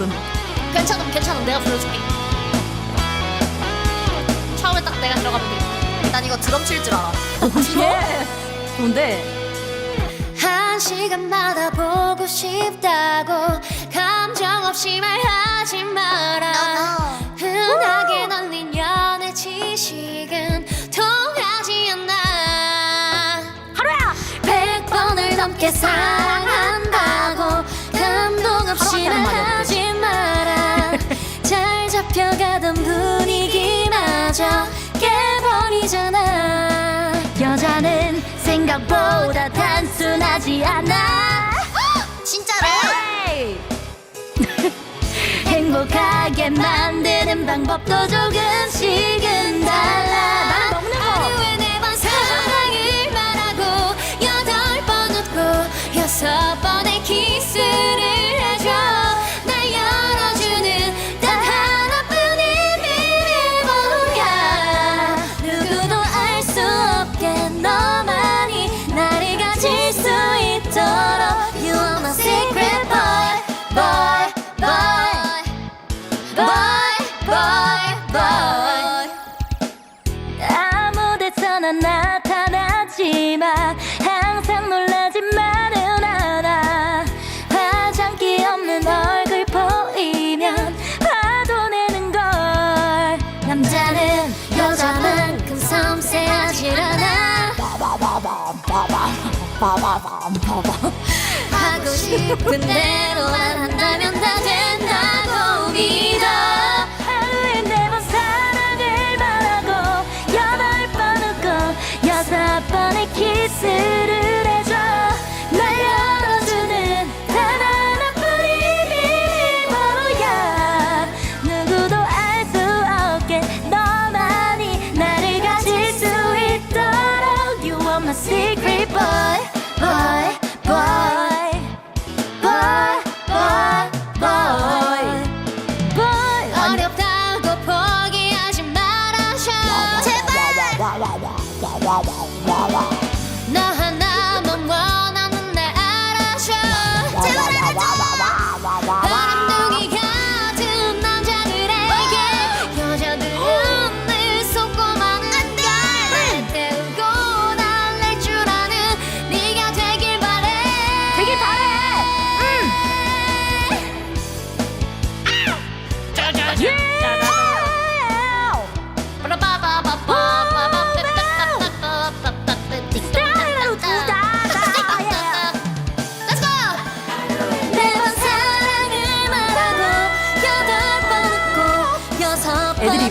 모름. 괜찮음 괜찮음 내가 불러줄게 처음에 딱 내가 들어가면 돼. 난 이거 드럼 칠 줄 알아 예. 좋은데. 한 시간마다 보고 싶다고 감정 없이 말하지 마라 흔하게 널린 연애 지식은 통하지 않아 하루야. 백 번을 넘게 사랑한다고 감동 없이 말하지 분위기마저 깨버리잖아 여자는 생각보다 단순하지 않아. 진짜로? 행복하게 만드는 방법도 조금씩은 달라. Boy boy boy 아무 데서나 나타나지 마 항상 놀라지만은 않아 화장기 없는 얼굴 보이면 화도 내는 걸. 남자는 여자만큼 섬세하지 않아. 하고 싶은 대로만 한다면 다 된다고 믿 my secret boy, boy, boy, boy, boy, boy, boy. 어렵다고 포기하지 말아줘. 제발. 나 애들이